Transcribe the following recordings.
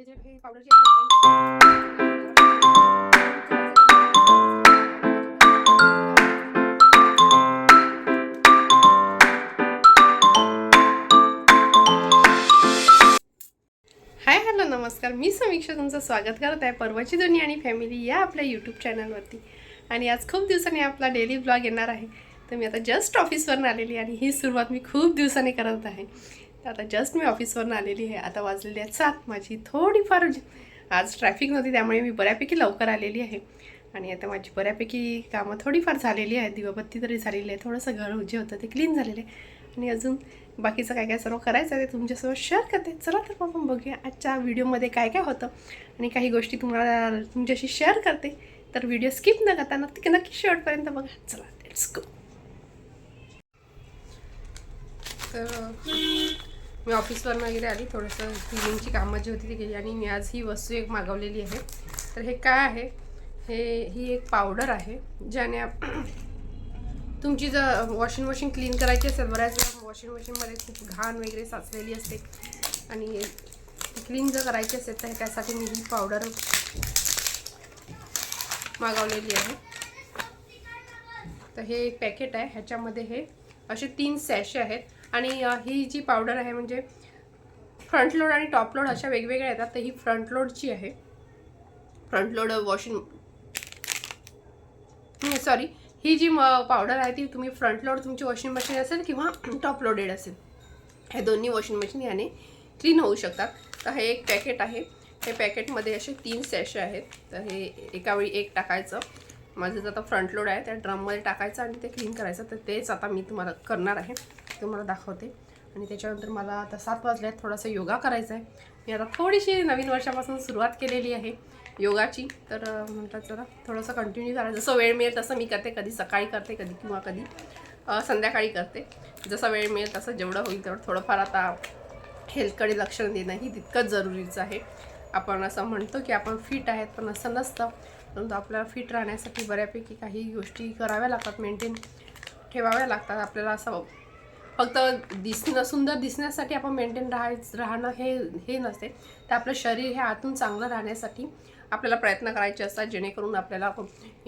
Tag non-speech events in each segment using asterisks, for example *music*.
ते जे हे हाय हॅलो नमस्कार मी समीक्षा तुमचं स्वागत करत आहे परवाची दुनिया आणि फॅमिली या आपल्या यूट्यूब चॅनलवरती आणि आज खूप दिवसांनी आपला डेली ब्लॉग येणार आहे तर मी आता जस्ट ऑफिसवरून आलेली आणि ही सुरुवात मी खूप दिवसांनी करत आहे आता जस्ट मी ऑफिसवरून आलेली आहे. आता वाजलेली आहेत सात. माझी थोडीफार आज ट्रॅफिक नव्हती त्यामुळे मी बऱ्यापैकी लवकर आलेली आहे. आणि आता माझी बऱ्यापैकी कामं थोडीफार झालेली आहेत. दिवाबत्ती तरी झालेली आहे. थोडंसं घर जे होतं ते क्लीन झालेलं आहे. आणि अजून बाकीचं काय काय सर्व करायचं आहे ते तुमच्यासोबत शेअर करते. चला तर मग आपण बघूया आजच्या व्हिडिओमध्ये काय काय होतं. आणि काही गोष्टी तुम्हाला तुमच्याशी शेअर करते. तर व्हिडिओ स्किप न करता नक्की नक्की शेवटपर्यंत बघा. चला लेट्स गो तर मी ऑफिसवरून वगैरे आली थोडंसं क्लिनिंगची कामं जी होती ती केली आणि मी आज ही वस्तू एक मागवलेली आहे. तर हे काय आहे? हे ही एक पावडर आहे ज्याने आप- *clears throat* तुमची जर वॉशिंग मशीन क्लीन करायची असेल बऱ्याच वेळा वॉशिंग मशीनमध्ये खूप घाण वगैरे साचलेली असते. आणि ती क्लीन जर करायची असेल तर त्यासाठी मी ही पावडर मागवलेली आहे. तर हे एक पॅकेट आहे ह्याच्यामध्ये हे असे तीन सॅशे आहेत. आणि ही जी पावडर आहे म्हणजे फ्रंट लोड आणि टॉप लोड अशा वेगवेगळ्या येतात तर ही फ्रंट लोडची आहे. फ्रंट लोड वॉशिंग सॉरी ही जी पावडर आहे ती तुम्ही फ्रंट लोड तुमची वॉशिंग मशीन असेल किंवा *clears throat* टॉप लोडेड असेल. हे दोन्ही वॉशिंग मशीन याने क्लीन होऊ शकतात. तर हे एक पॅकेट आहे. हे पॅकेटमध्ये असे तीन सॅशे आहेत. तर हे एकावेळी एक टाकायचं. माझं जर आता फ्रंट लोड आहे त्या ड्रममध्ये टाकायचं आणि ते क्लीन करायचं. तर तेच आता मी तुम्हाला करणार आहे. तुम्हाला दाखवते. आणि त्याच्यानंतर मला आता सात वाजल्यात थोडासा योगा करायचा आहे. मी आता थोडीशी नवीन वर्षापासून सुरुवात केलेली आहे योगाची. तर म्हणतात जरा थोडंसं कंटिन्यू करायचं जसं वेळ मिळेल तसं मी करते. कधी सकाळी करते कधी किंवा कधी संध्याकाळी करते. जसा वेळ मिळेल तसं जेवढं होईल तेवढं थोडंफार आता हेल्थकडे लक्ष देणं ही तितकंच जरुरीचं आहे. आपण असं म्हणतो की आपण फिट आहेत पण असं नसतं. परंतु आपल्याला फिट राहण्यासाठी बऱ्यापैकी काही गोष्टी कराव्या लागतात मेंटेन ठेवाव्या लागतात. आपल्याला असं फक्त दिसणं सुंदर दिसण्यासाठी आपण मेंटेन राहाय राहणं हे हे नसते. तर आपलं शरीर हे आतून चांगलं राहण्यासाठी आपल्याला प्रयत्न करायचे असतात जेणेकरून आपल्याला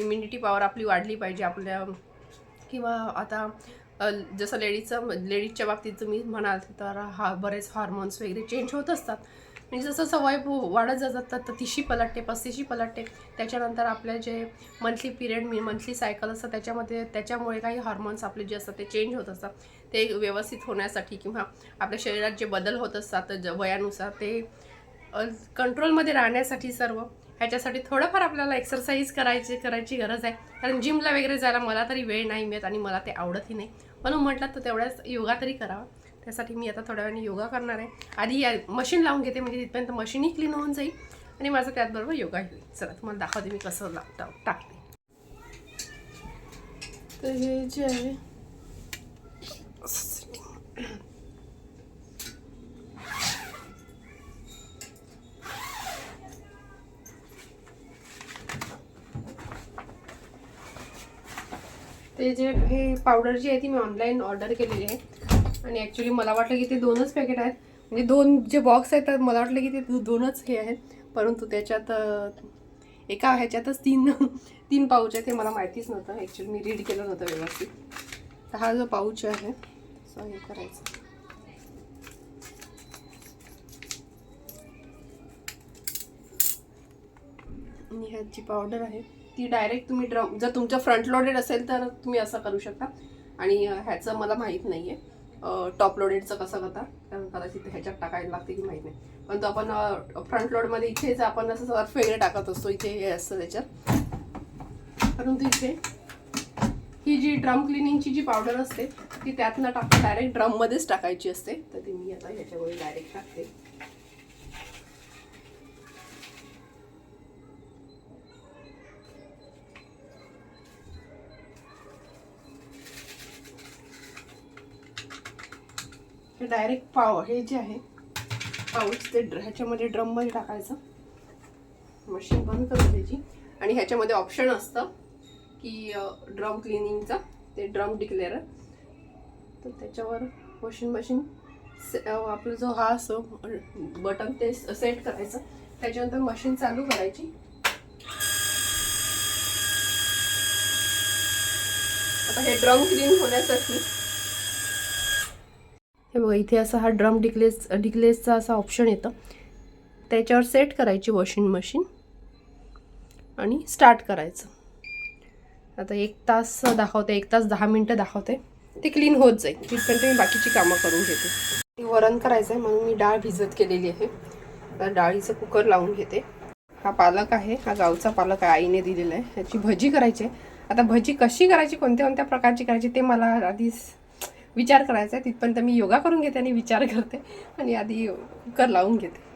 इम्युनिटी पॉवर आपली वाढली पाहिजे. आपल्या किंवा आता जसं लेडीजचं लेडीजच्या बाबतीत तुम्ही म्हणाल तर हा बरेच हार्मोन्स वगैरे चेंज होत असतात. म्हणजे जसं सवय वाढत जातात तर तिशी पलटते पस्तीशी पलटते. त्याच्यानंतर आपले जे मंथली पिरियड मी मंथली सायकल असतं त्याच्यामध्ये त्याच्यामुळे काही हार्मोन्स आपले जे असतात ते चेंज होत असतात. ते व्यवस्थित होण्यासाठी किंवा आपल्या शरीरात जे बदल होत असतात ज वयानुसार ते कंट्रोलमध्ये राहण्यासाठी सर्व ह्याच्यासाठी थोडंफार आपल्याला एक्सरसाइज करायची करायची गरज आहे. कारण जिमला वगैरे जायला मला तरी वेळ नाही मिळत आणि मला ते आवडतही नाही. म्हणून म्हटलं तर तेवढ्याच योगा तरी करावा. त्यासाठी मी आता थोड्या वेळाने योगा करणार आहे. आधी या मशीन लावून घेते म्हणजे तिथपर्यंत मशीनही क्लीन होऊन जाईल आणि माझं त्याचबरोबर योगा होईल. चला तुम्हाला दाखवते मी कसं लागतं टाकते. तर हे जे आहे ते जे हे पावडर जी आहे ती मी ऑनलाईन ऑर्डर केलेली आहे. आणि ॲक्च्युली मला वाटलं की ते दोनच पॅकेट आहेत. म्हणजे दोन जे बॉक्स आहेत तर मला वाटलं की ते दोनच हे आहेत. परंतु त्याच्यात एका ह्याच्यातच तीन *laughs* तीन पाऊच आहे ते मला माहितीच नव्हतं. ॲक्च्युली मी रीड केलं नव्हतं व्यवस्थित. तर हा जो पाऊच आहे सो हे करायचं. आणि ह्यात जी पावडर आहे. ती डायरेक्ट तुम्ही ड्रम जर तुमचं फ्रंट लोडेड असेल तर तुम्ही असं करू शकता. आणि ह्याचं मला माहीत नाही आहे टॉप लोडेडचं कसं करता? कारण कदाचित ह्याच्यात टाकायला लागते की माहीत नाही. पण तो आपण फ्रंट लोडमध्ये इथेच आपण असं सर्फ वगैरे टाकत असतो इथे हे असतं त्याच्यात. परंतु इथे ही जी ड्रम क्लिनिंगची जी पावडर असते ती त्यातनं न टाकता डायरेक्ट ड्रममध्येच टाकायची असते. तर ती मी आता ह्याच्यामुळे डायरेक्ट टाकते. हे डायरेक्ट पाव हे जे आहे पाऊच ते ड्र- ह्याच्यामध्ये ड्रममध्ये टाकायचं. मशीन बंद करून द्यायची. आणि ह्याच्यामध्ये ऑप्शन असतं की ड्रम क्लिनिंगचा ते ड्रम डिक्लेअर तर त्याच्यावर वॉशिंग मशीन से- आपला जो हा असो बटन ते सेट करायचं. त्याच्यानंतर मशीन चालू करायची. आता हे ड्रम क्लीन होण्यासाठी हे बघा इथे असा हा ड्रम डिक्लेस डिक्लेसचा असा ऑप्शन येतं. त्याच्यावर सेट करायची वॉशिंग मशीन आणि स्टार्ट करायचं. आता एक तास दाखवते एक तास दहा मिनटं दाखवते. ते क्लीन होत जाईल. तिथपर्यंत मी बाकीची कामं करून घेते. वरण करायचं आहे म्हणून मी डाळ भिजत केलेली आहे. तर डाळीचं कुकर लावून घेते. हा पालक आहे हा गावचा पालक आहे आईने दिलेला आहे. ह्याची भजी करायची आहे. आता भजी कशी करायची कोणत्या कोणत्या प्रकारची करायची ते मला आधीच विचार करायचा आहे. तिथपर्यंत मी योगा करून घेते आणि विचार करते आणि आधी कुकर लावून घेते.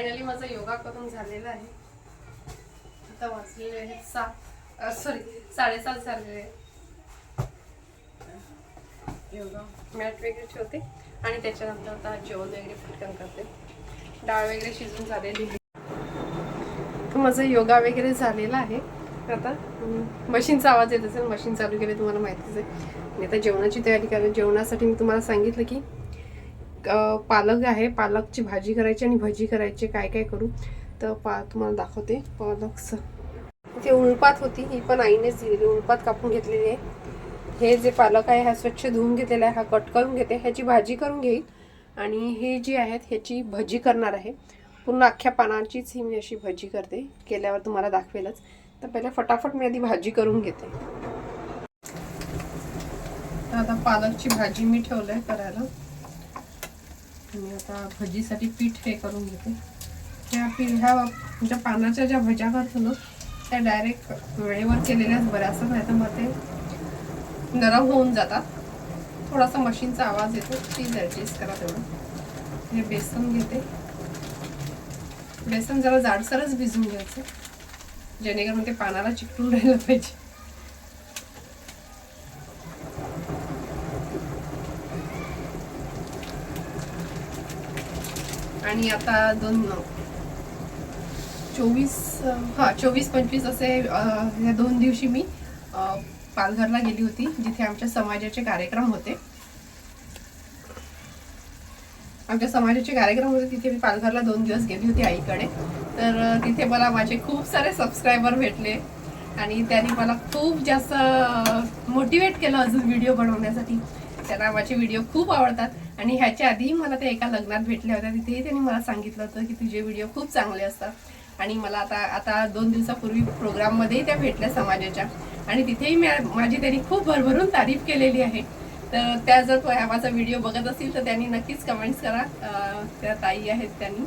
फायनली माझा योगा करून झालेला आहे. आता वाचलेले आहेत सात सॉरी साडेसात झालेले आहेत योगा मॅट वगैरे ठेवते. आणि त्याच्यानंतर आता जेवण वगैरे पटकन करते. डाळ वगैरे शिजून झालेली आहे. तर माझा योगा वगैरे झालेला आहे. आता मशीनचा आवाज येत असेल मशीन चालू केले तुम्हाला माहितीच आहे. आणि आता जेवणाची तयारी करा जेवणासाठी मी तुम्हाला सांगितलं की पालक आहे. पालकची भाजी करायची आणि भजी करायची. काय काय करू? तर पा तुम्हाला दाखवते. पालकचं ते उळपात होती. ही पण आईनेच दिलेली. उळपात कापून घेतलेली आहे. हे जे पालक आहे हा स्वच्छ धुवून घेतलेला आहे. हा कट करून घेते. ह्याची भाजी करून घेईल. आणि हे जी आहेत ह्याची भजी करणार आहे. पूर्ण अख्ख्या पानाचीच ही मी अशी भजी करते. केल्यावर तुम्हाला दाखवेलच. तर पहिले फटाफट मी आधी भाजी करून घेते. तर आता पालकची भाजी मी ठेवलं आहे करायला. मी आता भजीसाठी पीठ हे करून घेते. ह्या पी ह्या ज्या पानाच्या ज्या भज्या करतो ना त्या डायरेक्ट वेळेवर केलेल्याच बऱ्या असतात नाही तर मग ते नरम होऊन जातात. थोडासा मशीनचा आवाज येतो प्लीज ॲडजस्ट करा तेवढं. हे बेसन घेते. बेसन जरा जाडसरच भिजून घ्यायचं. जेणेकरून ते पानाला चिकटून राहिलं पाहिजे. आणि आता दोन चोवीस हां चोवीस पंचवीस असे ह्या या दोन दिवशी मी पालघरला गेली होती जिथे आमच्या समाजाचे कार्यक्रम होते. आमच्या समाजाचे कार्यक्रम होते तिथे मी पालघरला दोन दिवस गेली होती आईकडे. तर तिथे मला माझे खूप सारे सबस्क्रायबर भेटले. आणि त्यांनी मला खूप जास्त मोटिवेट केलं अजून व्हिडिओ बनवण्यासाठी. त्यांना माझे व्हिडिओ खूप आवडतात. आणि ह्याच्या आधी मला ते एका लग्नात भेटल्या होत्या. तिथेही त्यांनी मला सांगितलं होतं की तुझे व्हिडिओ खूप चांगले असतात. आणि मला आता आता दोन दिवसापूर्वी प्रोग्राममध्येही त्या भेटल्या समाजाच्या. आणि तिथेही मी माझी त्यांनी खूप भरभरून तारीफ केलेली आहे. तर त्या जर तो ह्या माझा व्हिडिओ बघत असतील तर त्यांनी नक्कीच कमेंट्स करा. त्या ताई आहेत त्यांनी.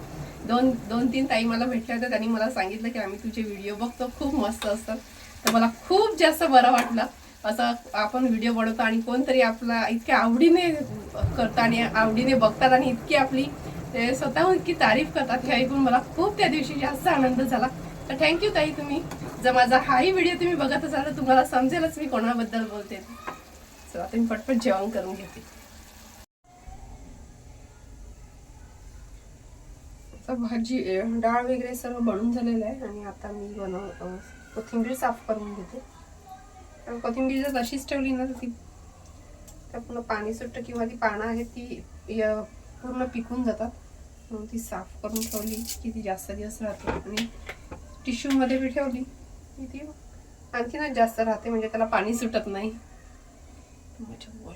दोन दोन तीन ताई मला भेटल्या होत्या. त्यांनी मला सांगितलं की आम्ही तुझे व्हिडिओ बघतो. खूप मस्त असतात. तर मला खूप जास्त बरं वाटलं. असं आपण व्हिडिओ बनवतो आणि कोणतरी आपला इतक्या आवडीने करतो आणि आवडीने बघतात आणि इतकी आपली ते स्वतःहून इतकी तारीफ करतात हे ऐकून मला खूप त्या दिवशी जास्त आनंद झाला. तर थँक्यू ताई तुम्ही. जर माझा हाही व्हिडिओ तुम्ही बघत असाल तर तुम्हाला समजेलच मी कोणाबद्दल बोलते. चला तुम्ही पटपट जेवण करून घेते. भाजी डाळ वगैरे सर्व बनून झालेलं आहे आणि आता मी बनव कोथिंबीर साफ करून घेते. कारण कोथिंबीर जर तशीच ठेवली ना तर ती. त्या पूर्ण पाणी सुटतं किंवा ती पानं आहेत ती य- पूर्ण पिकून जातात. म्हणून ती साफ करून ठेवली की ती जास्त दिवस राहते आणि टिश्यूमध्ये बी ठेवली. की ती आणखीनच जास्त राहते म्हणजे त्याला पाणी सुटत नाही. माझ्या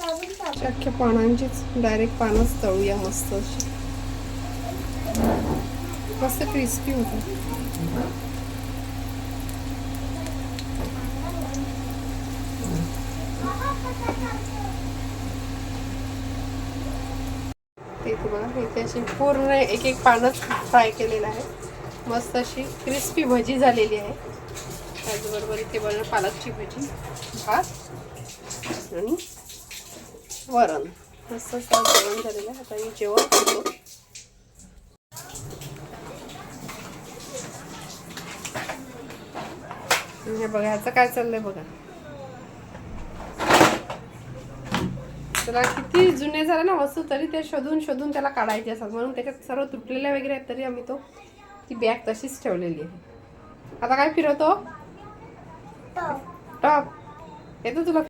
वॉशिंग अख्ख्या पानांचीच डायरेक्ट पानच तळूया मस्त अशी. मस्त क्रिस्पी होतं. ते तुम्हाला इथे अशी पूर्ण एक एक पानच फ्राय केलेलं आहे. मस्त अशी क्रिस्पी भजी झालेली आहे. त्याचबरोबर इथे बघा पालकची भजी. भात. आणि वरण. मस्त जेवण झालेलं आहे. आता मी जेवण करतो. हे बघा ह्याचं काय चाललंय बघा. त्याला किती जुने झाले ना वस्तू तरी ते शोधून शोधून त्याला काढायचे असतात. म्हणून त्याच्यात सर्व तुटलेल्या वगैरे आहेत तरी आम्ही तो ती बॅग तशीच ठेवलेली आहे. आता काय फिरवतो? टॉप येतो तुला